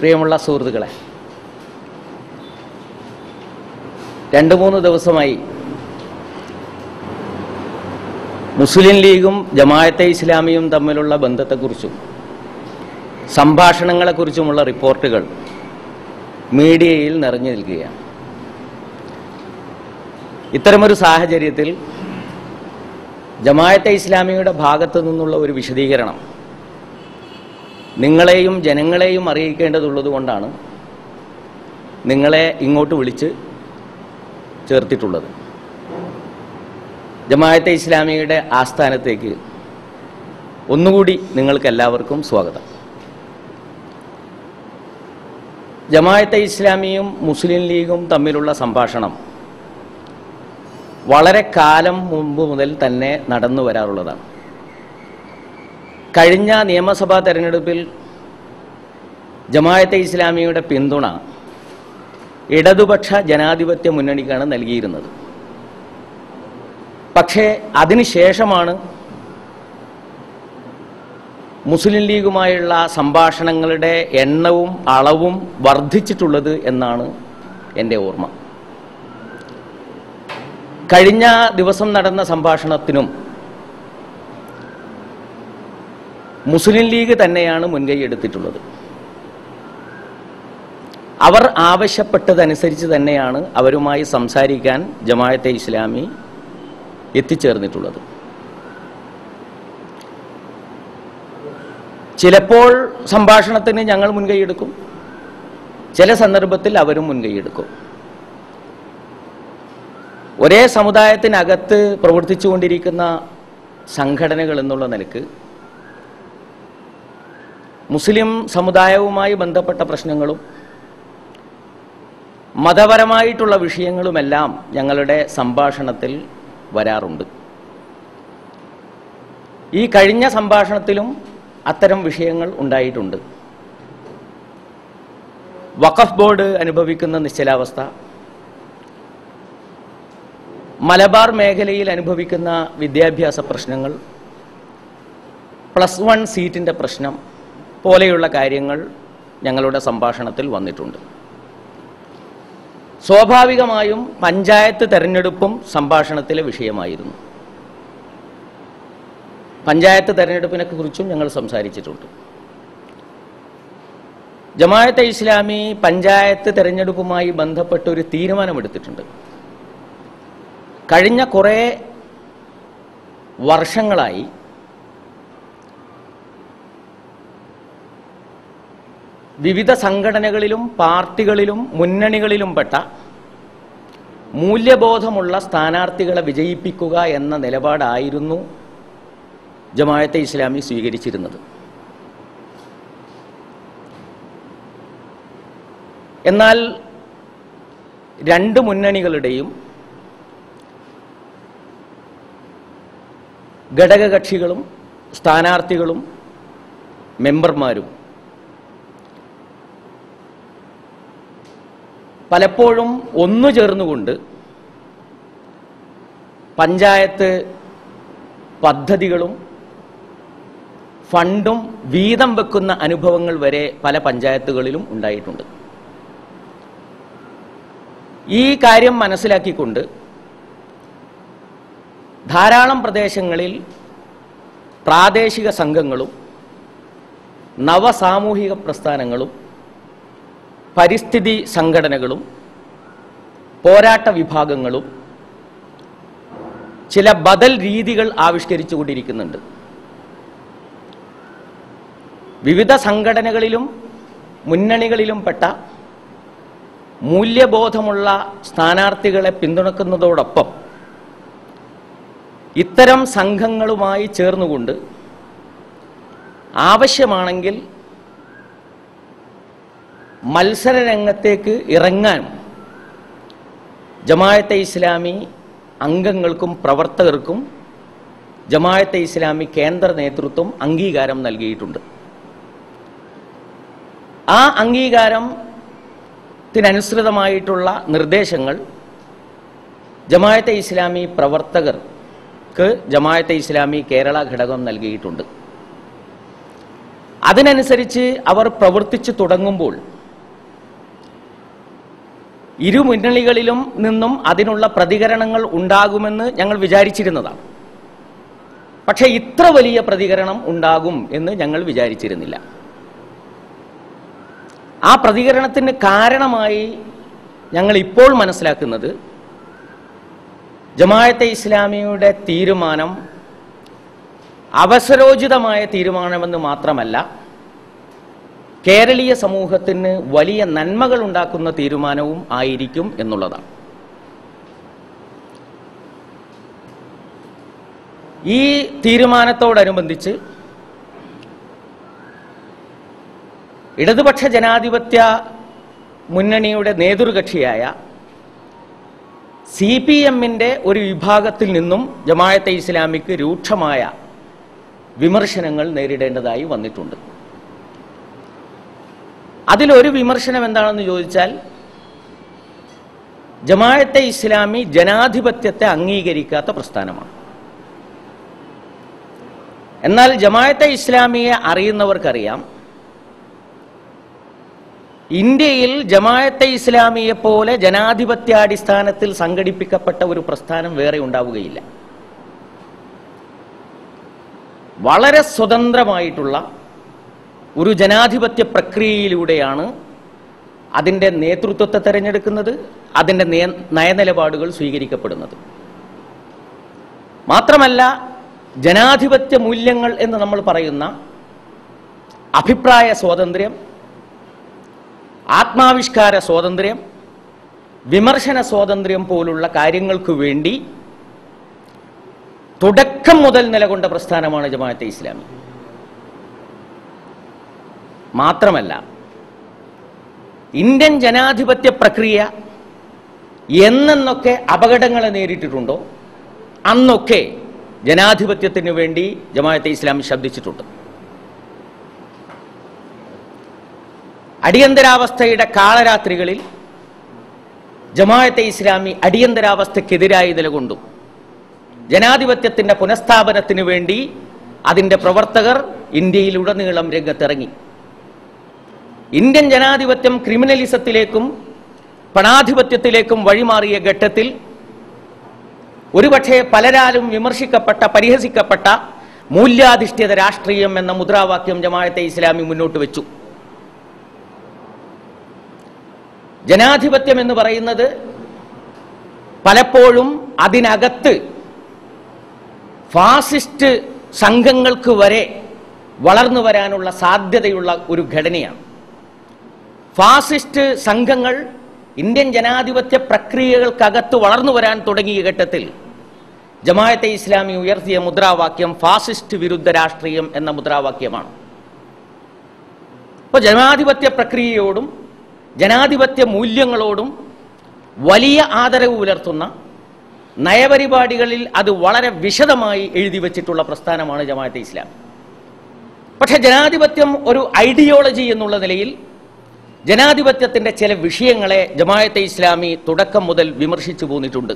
പ്രിയമുള്ള സുഹൃത്തുക്കളെ രണ്ട് മൂന്ന് ദിവസമായി മുസ്ലിം ലീഗും ജമായത്തെ ഇസ്ലാമിയും തമ്മിലുള്ള ബന്ധത്തെക്കുറിച്ചും സംഭാഷണങ്ങളെക്കുറിച്ചുമുള്ള റിപ്പോർട്ടുകൾ മീഡിയയിൽ നിറഞ്ഞു നിൽക്കുകയാണ്. ഇത്തരമൊരു സാഹചര്യത്തിൽ ജമായത്തെ ഇസ്ലാമിയുടെ ഭാഗത്തു നിന്നുള്ള ഒരു വിശദീകരണം നിങ്ങളെയും ജനങ്ങളെയും അറിയിക്കേണ്ടതുള്ളത് കൊണ്ടാണ് നിങ്ങളെ ഇങ്ങോട്ട് വിളിച്ച് ചേർത്തിട്ടുള്ളത്. ജമാഅത്തെ ഇസ്ലാമിയുടെ ആസ്ഥാനത്തേക്ക് ഒന്നുകൂടി നിങ്ങൾക്ക് എല്ലാവർക്കും സ്വാഗതം. ജമാഅത്തെ ഇസ്ലാമിയും മുസ്ലിം ലീഗും തമ്മിലുള്ള സംഭാഷണം വളരെ കാലം മുമ്പ് മുതൽ തന്നെ നടന്നു വരാറുള്ളതാണ്. കഴിഞ്ഞ നിയമസഭാ തെരഞ്ഞെടുപ്പിൽ ജമായത്തെ ഇസ്ലാമിയുടെ പിന്തുണ ഇടതുപക്ഷ ജനാധിപത്യ മുന്നണിക്കാണ് നൽകിയിരുന്നത്. പക്ഷേ അതിനുശേഷമാണ് മുസ്ലിം ലീഗുമായുള്ള സംഭാഷണങ്ങളുടെ എണ്ണവും അളവും വർദ്ധിച്ചിട്ടുള്ളത് എന്നാണ് എന്റെ ഓർമ്മ. കഴിഞ്ഞ ദിവസം നടന്ന സംഭാഷണത്തിനും മുസ്ലിം ലീഗ് തന്നെയാണ് മുൻകൈ എടുത്തിട്ടുള്ളത്. അവർ ആവശ്യപ്പെട്ടതനുസരിച്ച് തന്നെയാണ് അവരുമായി സംസാരിക്കാൻ ജമായത്തെ ഇസ്ലാമി എത്തിച്ചേർന്നിട്ടുള്ളത്. ചിലപ്പോൾ സംഭാഷണത്തിന് ഞങ്ങൾ മുൻകൈയെടുക്കും ചില സന്ദർഭത്തിൽ അവരും മുൻകൈയെടുക്കും ഒരേ സമുദായത്തിനകത്ത് പ്രവർത്തിച്ചുകൊണ്ടിരിക്കുന്ന സംഘടനകൾ എന്നുള്ള നിലയ്ക്ക് മുസ്ലിം സമുദായവുമായി ബന്ധപ്പെട്ട പ്രശ്നങ്ങളും മതപരമായിട്ടുള്ള വിഷയങ്ങളുമെല്ലാം ഞങ്ങളുടെ സംഭാഷണത്തിൽ വരാറുണ്ട്. ഈ കഴിഞ്ഞ സംഭാഷണത്തിലും അത്തരം വിഷയങ്ങൾ ഉണ്ടായിട്ടുണ്ട്. വഖഫ് ബോർഡ് അനുഭവിക്കുന്ന നിശ്ചലാവസ്ഥ മലബാർ മേഖലയിൽ അനുഭവിക്കുന്ന വിദ്യാഭ്യാസ പ്രശ്നങ്ങൾ പ്ലസ് വൺ സീറ്റിന്റെ പ്രശ്നം പോലെയുള്ള കാര്യങ്ങൾ ഞങ്ങളുടെ സംഭാഷണത്തിൽ വന്നിട്ടുണ്ട്. സ്വാഭാവികമായും പഞ്ചായത്ത് തെരഞ്ഞെടുപ്പും സംഭാഷണത്തിലെ വിഷയമായിരുന്നു. പഞ്ചായത്ത് തെരഞ്ഞെടുപ്പിനെ കുറിച്ചും ഞങ്ങൾ സംസാരിച്ചിട്ടുണ്ട്. ജമാഅത്തെ ഇസ്ലാമി പഞ്ചായത്ത് തെരഞ്ഞെടുപ്പുമായി ബന്ധപ്പെട്ട് ഒരു തീരുമാനമെടുത്തിട്ടുണ്ട്. കഴിഞ്ഞ കുറേ വർഷങ്ങളായി വിവിധ സംഘടനകളിലും പാർട്ടികളിലും മുന്നണികളിലും പെട്ട മൂല്യബോധമുള്ള സ്ഥാനാർത്ഥികളെ വിജയിപ്പിക്കുക എന്ന നിലപാടായിരുന്നു ജമാഅത്തെ ഇസ്ലാമി സ്വീകരിച്ചിരുന്നത്. എന്നാൽ രണ്ട് മുന്നണികളുടെയും ഘടകകക്ഷികളും സ്ഥാനാർത്ഥികളും മെമ്പർമാരും പലപ്പോഴും ഒന്നു ചേർന്നുകൊണ്ട് പഞ്ചായത്ത് പദ്ധതികളും ഫണ്ടും വീതം വെക്കുന്ന അനുഭവങ്ങൾ വരെ പല പഞ്ചായത്തുകളിലും ഉണ്ടായിട്ടുണ്ട്. ഈ കാര്യം മനസ്സിലാക്കിക്കൊണ്ട് ധാരാളം പ്രദേശങ്ങളിൽ പ്രാദേശിക സംഘങ്ങളും നവസാമൂഹിക പ്രസ്ഥാനങ്ങളും പരിസ്ഥിതി സംഘടനകളും പോരാട്ട വിഭാഗങ്ങളും ചില ബദൽ രീതികൾ ആവിഷ്കരിച്ചുകൊണ്ടിരിക്കുന്നുണ്ട് വിവിധ സംഘടനകളിലും മുന്നണികളിലും പെട്ട മൂല്യബോധമുള്ള സ്ഥാനാർത്ഥികളെ പിന്തുണക്കുന്നതോടൊപ്പം ഇത്തരം സംഘങ്ങളുമായി ചേർന്നുകൊണ്ട് ആവശ്യമാണെങ്കിൽ മത്സരരംഗത്തേക്ക് ഇറങ്ങാൻ ജമായത്തെ ഇസ്ലാമി അംഗങ്ങൾക്കും പ്രവർത്തകർക്കും ജമായത്തെ ഇസ്ലാമി കേന്ദ്ര നേതൃത്വം അംഗീകാരം നൽകിയിട്ടുണ്ട്. ആ അംഗീകാരത്തിനനുസൃതമായിട്ടുള്ള നിർദ്ദേശങ്ങൾ ജമായത്തെ ഇസ്ലാമി പ്രവർത്തകർക്ക് ജമായത്തെ ഇസ്ലാമി കേരള ഘടകം നൽകിയിട്ടുണ്ട്. അതിനനുസരിച്ച് അവർ പ്രവർത്തിച്ചു തുടങ്ങുമ്പോൾ ഇരു മുന്നണികളിലും നിന്നും അതിനുള്ള പ്രതികരണങ്ങൾ ഉണ്ടാകുമെന്ന് ഞങ്ങൾ വിചാരിച്ചിരുന്നതാണ്. പക്ഷേ ഇത്ര വലിയ പ്രതികരണം ഉണ്ടാകും എന്ന് ഞങ്ങൾ വിചാരിച്ചിരുന്നില്ല. ആ പ്രതികരണത്തിന് കാരണമായി ഞങ്ങൾ ഇപ്പോൾ മനസ്സിലാക്കുന്നത് ജമായത്തെ ഇസ്ലാമിയുടെ തീരുമാനം അവസരോചിതമായ തീരുമാനമെന്ന് മാത്രമല്ല കേരളീയ സമൂഹത്തിന് വലിയ നന്മകൾ ഉണ്ടാക്കുന്ന തീരുമാനവും ആയിരിക്കും എന്നുള്ളതാണ്. ഈ തീരുമാനത്തോടനുബന്ധിച്ച് ഇടതുപക്ഷ ജനാധിപത്യ മുന്നണിയുടെ നേതൃകക്ഷിയായ സി പി എമ്മിന്റെ ഒരു വിഭാഗത്തിൽ നിന്നും ജമായത്തെ ഇസ്ലാമിക്ക് രൂക്ഷമായ വിമർശനങ്ങൾ നേരിടേണ്ടതായി വന്നിട്ടുണ്ട്. അതിലൊരു വിമർശനം എന്താണെന്ന് ചോദിച്ചാൽ ജമായത്തെ ഇസ്ലാമി ജനാധിപത്യത്തെ അംഗീകരിക്കാത്ത പ്രസ്ഥാനമാണ്. എന്നാൽ ജമായത്തെ ഇസ്ലാമിയെ അറിയുന്നവർക്കറിയാം ഇന്ത്യയിൽ ജമായത്തെ ഇസ്ലാമിയെ പോലെ ജനാധിപത്യാടിസ്ഥാനത്തിൽ സംഘടിപ്പിക്കപ്പെട്ട ഒരു പ്രസ്ഥാനം വേറെ ഉണ്ടാവുകയില്ല. വളരെ സ്വതന്ത്രമായിട്ടുള്ള ഒരു ജനാധിപത്യ പ്രക്രിയയിലൂടെയാണ് അതിന്റെ നേതൃത്വത്തെ തിരഞ്ഞെടുക്കുന്നത് അതിന്റെ നയ- നയനിലപാടുകൾ സ്വീകരിക്കപ്പെടുന്നത്. മാത്രമല്ല ജനാധിപത്യ മൂല്യങ്ങൾ എന്ന് നമ്മൾ പറയുന്ന അഭിപ്രായ സ്വാതന്ത്ര്യം ആത്മാവിഷ്കാര സ്വാതന്ത്ര്യം വിമർശന സ്വാതന്ത്ര്യം പോലുള്ള കാര്യങ്ങൾക്ക് വേണ്ടി തുടക്കം മുതൽ നിലകൊണ്ട പ്രസ്ഥാനമാണ് ജമാഅത്തെ ഇസ്ലാമി. മാത്രമല്ല ഇന്ത്യൻ ജനാധിപത്യ പ്രക്രിയ എന്നെന്നൊക്കെ അപകടങ്ങളെ നേരിട്ടിട്ടുണ്ടോ? അന്നൊക്കെ ജനാധിപത്യത്തിന് വേണ്ടി ജമാഅത്തെ ഇസ്ലാം ശബ്ദിച്ചിട്ടുണ്ട്. അടിയന്തരാവസ്ഥയുടെ കാളരാത്രികളിൽ ജമാഅത്തെ ഇസ്ലാമി അടിയന്തരാവസ്ഥക്കെതിരായി നിലകൊണ്ടു. ജനാധിപത്യത്തിന്റെ പുനഃസ്ഥാപനത്തിന് വേണ്ടി അതിന്റെ പ്രവർത്തകർ ഇന്ത്യയിലുടനീളം രംഗത്തിറങ്ങി. ഇന്ത്യൻ ജനാധിപത്യം ക്രിമിനലിസത്തിലേക്കും പണാധിപത്യത്തിലേക്കും വഴിമാറിയ ഘട്ടത്തിൽ ഒരുപക്ഷെ പലരാലും വിമർശിക്കപ്പെട്ട പരിഹസിക്കപ്പെട്ട മൂല്യാധിഷ്ഠിത രാഷ്ട്രീയം എന്ന മുദ്രാവാക്യം ജമാഅത്തെ ഇസ്ലാമി മുന്നോട്ട് വെച്ചു. ജനാധിപത്യം എന്ന് പറയുന്നത് പലപ്പോഴും അതിനകത്ത് ഫാസിസ്റ്റ് സംഘങ്ങൾക്ക് വരെ വളർന്നു വരാനുള്ള സാധ്യതയുള്ള ഒരു ഘടനയാണ്. ഫാസിസ്റ്റ് സംഘങ്ങൾ ഇന്ത്യൻ ജനാധിപത്യ പ്രക്രിയകൾക്കകത്ത് വളർന്നു വരാൻ തുടങ്ങിയ ഘട്ടത്തിൽ ജമായത്തെ ഇസ്ലാമി ഉയർത്തിയ മുദ്രാവാക്യം ഫാസിസ്റ്റ് വിരുദ്ധ രാഷ്ട്രീയം എന്ന മുദ്രാവാക്യമാണ്. അപ്പോൾ ജനാധിപത്യ പ്രക്രിയയോടും ജനാധിപത്യ മൂല്യങ്ങളോടും വലിയ ആദരവ് പുലർത്തുന്ന നയപരിപാടികളിൽ അത് വളരെ വിശദമായി എഴുതി വച്ചിട്ടുള്ള പ്രസ്ഥാനമാണ് ജമാഅത്തെ ഇസ്ലാം പക്ഷേ ജനാധിപത്യം ഒരു ഐഡിയോളജി എന്നുള്ള നിലയിൽ ജനാധിപത്യത്തിന്റെ ചില വിഷയങ്ങളെ ജമായത്തെ ഇസ്ലാമി തുടക്കം മുതൽ വിമർശിച്ചു പോന്നിട്ടുണ്ട്.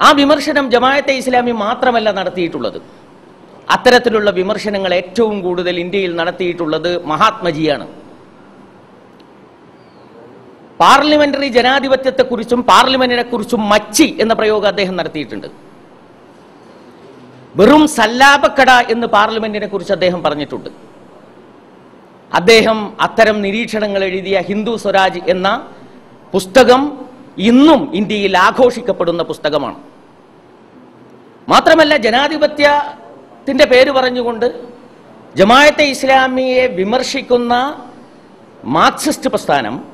ആ വിമർശനം ജമായത്തെ ഇസ്ലാമി മാത്രമല്ല നടത്തിയിട്ടുള്ളത്. അത്തരത്തിലുള്ള വിമർശനങ്ങൾ ഏറ്റവും കൂടുതൽ ഇന്ത്യയിൽ നടത്തിയിട്ടുള്ളത് മഹാത്മജിയാണ്. പാർലമെന്ററി ജനാധിപത്യത്തെക്കുറിച്ചും പാർലമെന്റിനെ കുറിച്ചും മച്ചി എന്ന പ്രയോഗം അദ്ദേഹം നടത്തിയിട്ടുണ്ട്. വെറും സല്ലാപക്കട എന്ന് പാർലമെന്റിനെ കുറിച്ച് അദ്ദേഹം പറഞ്ഞിട്ടുണ്ട്. അദ്ദേഹം അത്തരം നിരീക്ഷണങ്ങൾ എഴുതിയ ഹിന്ദു സ്വരാജ് എന്ന പുസ്തകം ഇന്നും ഇന്ത്യയിൽ ആഘോഷിക്കപ്പെടുന്ന പുസ്തകമാണ്. മാത്രമല്ല ജനാധിപത്യത്തിന്റെ പേര് പറഞ്ഞുകൊണ്ട് ജമായത്തെ ഇസ്ലാമിയെ വിമർശിക്കുന്ന മാർക്സിസ്റ്റ് പ്രസ്ഥാനം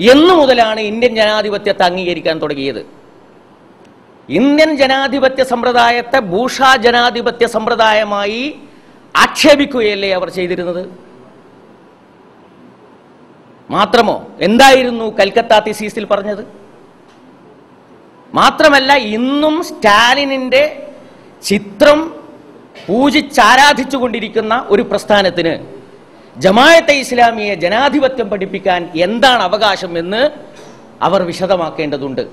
എന്നു മുതലാണ് ഇന്ത്യൻ ജനാധിപത്യത്തെ അംഗീകരിക്കാൻ തുടങ്ങിയത്. ഇന്ത്യൻ ജനാധിപത്യ സമ്പ്രദായത്തെ ഭൂഷാ ജനാധിപത്യ സമ്പ്രദായമായി ആക്ഷേപിക്കുകയല്ലേ അവർ ചെയ്തിരുന്നത്? മാത്രമോ? എന്തായിരുന്നു കൽക്കത്ത തിസീസിൽ പറഞ്ഞത്? മാത്രമല്ല ഇന്നും സ്റ്റാലിനിന്റെ ചിത്രം പൂജിച്ചാരാധിച്ചുകൊണ്ടിരിക്കുന്ന ഒരു പ്രസ്ഥാനത്തിന് ജമായത്തെ ഇസ്ലാമിയെ ജനാധിപത്യം പഠിപ്പിക്കാൻ എന്താണ് അവകാശം എന്ന് അവർ വിശദമാക്കേണ്ടതുണ്ട്.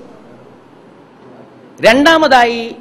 രണ്ടാമതായി